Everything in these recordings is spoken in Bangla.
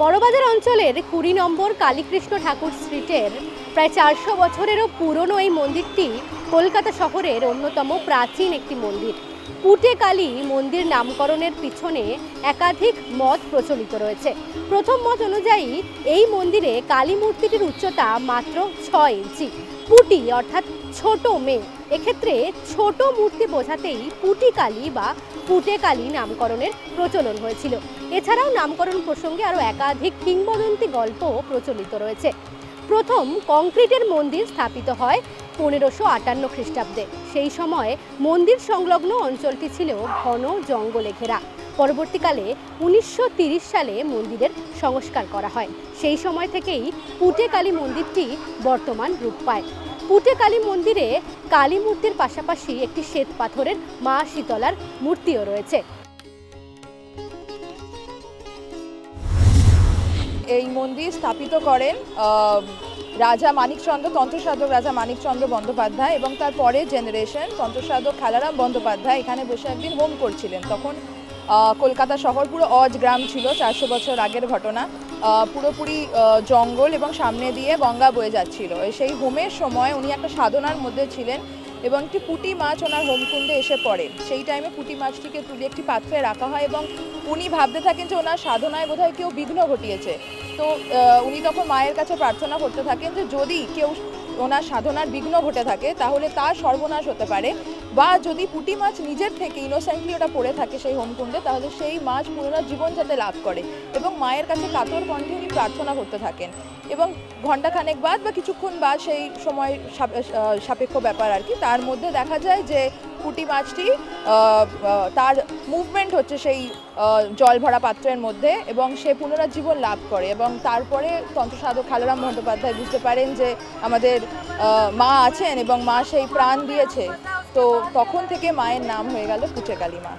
বড়বাজার অঞ্চলের কুড়ি নম্বর কালীকৃষ্ণ ঠাকুর স্ট্রিটের প্রায় চারশো বছরেরও পুরনো এই মন্দিরটি কলকাতা শহরের অন্যতম প্রাচীন একটি মন্দির। পুটে কালী মন্দির নামকরণের পিছনে একাধিক মত প্রচলিত রয়েছে। প্রথম মত অনুযায়ী এই মন্দিরে কালী মূর্তিটির উচ্চতা মাত্র ছয় ইঞ্চি। পুটি, অর্থাৎ ছোট মেয়ে। এক্ষেত্রে ছোট মূর্তি বোঝাতেই পুটি কালী বা পুটে কালী নামকরণের প্রচলন হয়েছিল। এছাড়াও নামকরণ প্রসঙ্গে আরও একাধিক কিংবদন্তি গল্প প্রচলিত রয়েছে। প্রথম কংক্রিটের মন্দির স্থাপিত হয় পনেরোশো আটান্ন খ্রিস্টাব্দে। সেই সময় মন্দির সংলগ্ন অঞ্চলটি ছিল ঘন জঙ্গলে ঘেরা পরবর্তীকালে উনিশশো সালে মন্দিরের সংস্কার করা হয়। সেই সময় থেকেই পুটে কালী মন্দিরটি বর্তমান রূপ পায়। পুটে কালী মন্দিরে কালী মূর্তির পাশাপাশি একটি শ্বেত পাথরের মা শীতলার মূর্তিও রয়েছে। এই মন্দির স্থাপিত করেন রাজা মানিকচন্দ্র, তন্ত্রসাধক রাজা মানিকচন্দ্র বন্দ্যোপাধ্যায় এবং তার পরের জেনারেশন তন্ত্রসাধক খালারাম বন্দ্যোপাধ্যায় এখানে বসে একদিন হোম করছিলেন। তখন কলকাতা শহর পুরো অজ গ্রাম ছিল, চারশো বছর আগের ঘটনা। পুরোপুরি জঙ্গল এবং সামনে দিয়ে গঙ্গা বয়ে যাচ্ছিল। সেই হোমের সময় উনি একটা সাধনার মধ্যে ছিলেন এবং একটি পুঁটি মাছ ওনার হোমকুণ্ডে এসে পড়ে। সেই টাইমে পুঁটি মাছটিকে তুলে একটি পাত্রে রাখা হয় এবং উনি ভাবতে থাকেন যে ওনার সাধনায় বোধহয় কেউ বিঘ্ন ঘটিয়েছে। তো উনি তখন মায়ের কাছে প্রার্থনা করতে থাকেন যে যদি কেউ ওনার সাধনার বিঘ্ন ঘটে থাকে, তাহলে তার সর্বনাশ হতে পারে। বা যদি পুঁটি মাছ নিজের থেকে ইনোসেন্টলি ওটা পড়ে থাকে সেই হোমকুণ্ডে, তাহলে সেই মাছ পুনরায় জীবন যাতে লাভ করে এবং মায়ের কাছে কাতর কণ্ঠে উনি প্রার্থনা করতে থাকেন। এবং ঘণ্টাখানেক বাদ বা কিছুক্ষণ বাদ সেই সময় সাপ- সাপেক্ষ ব্যাপার আর কি, তার মধ্যে দেখা যায় যে পুঁটি মাছটি তার মুভমেন্ট হচ্ছে সেই জল ভরা পাত্রের মধ্যে এবং সে পুনরুজ্জীবন লাভ করে এবং তারপরে তন্ত্রসাধক খালারাম বন্দ্যোপাধ্যায় বুঝতে পারেন যে আমাদের মা আছেন এবং মা সেই প্রাণ দিয়েছে। তো তখন থেকে মায়ের নাম হয়ে গেল কুচে কালী মা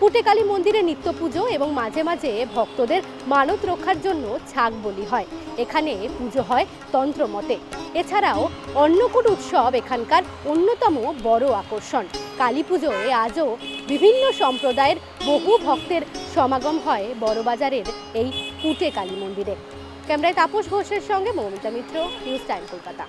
পুটেকালী মন্দিরে নিত্য পুজো এবং মাঝে মাঝে ভক্তদের মানত রক্ষার জন্য ছাগ বলি হয়। এখানে পুজো হয় তন্ত্রমতে এছাড়াও অন্নকূট উৎসব এখানকার অন্যতম বড় আকর্ষণ। কালী পুজোয় আজও বিভিন্ন সম্প্রদায়ের বহু ভক্তের সমাগম হয় বড়বাজারের এই পুটে কালী মন্দিরে। ক্যামেরায় তাপস ঘোষের সঙ্গে মৌমিতা মিত্র, নিউজ টাইম কলকাতা।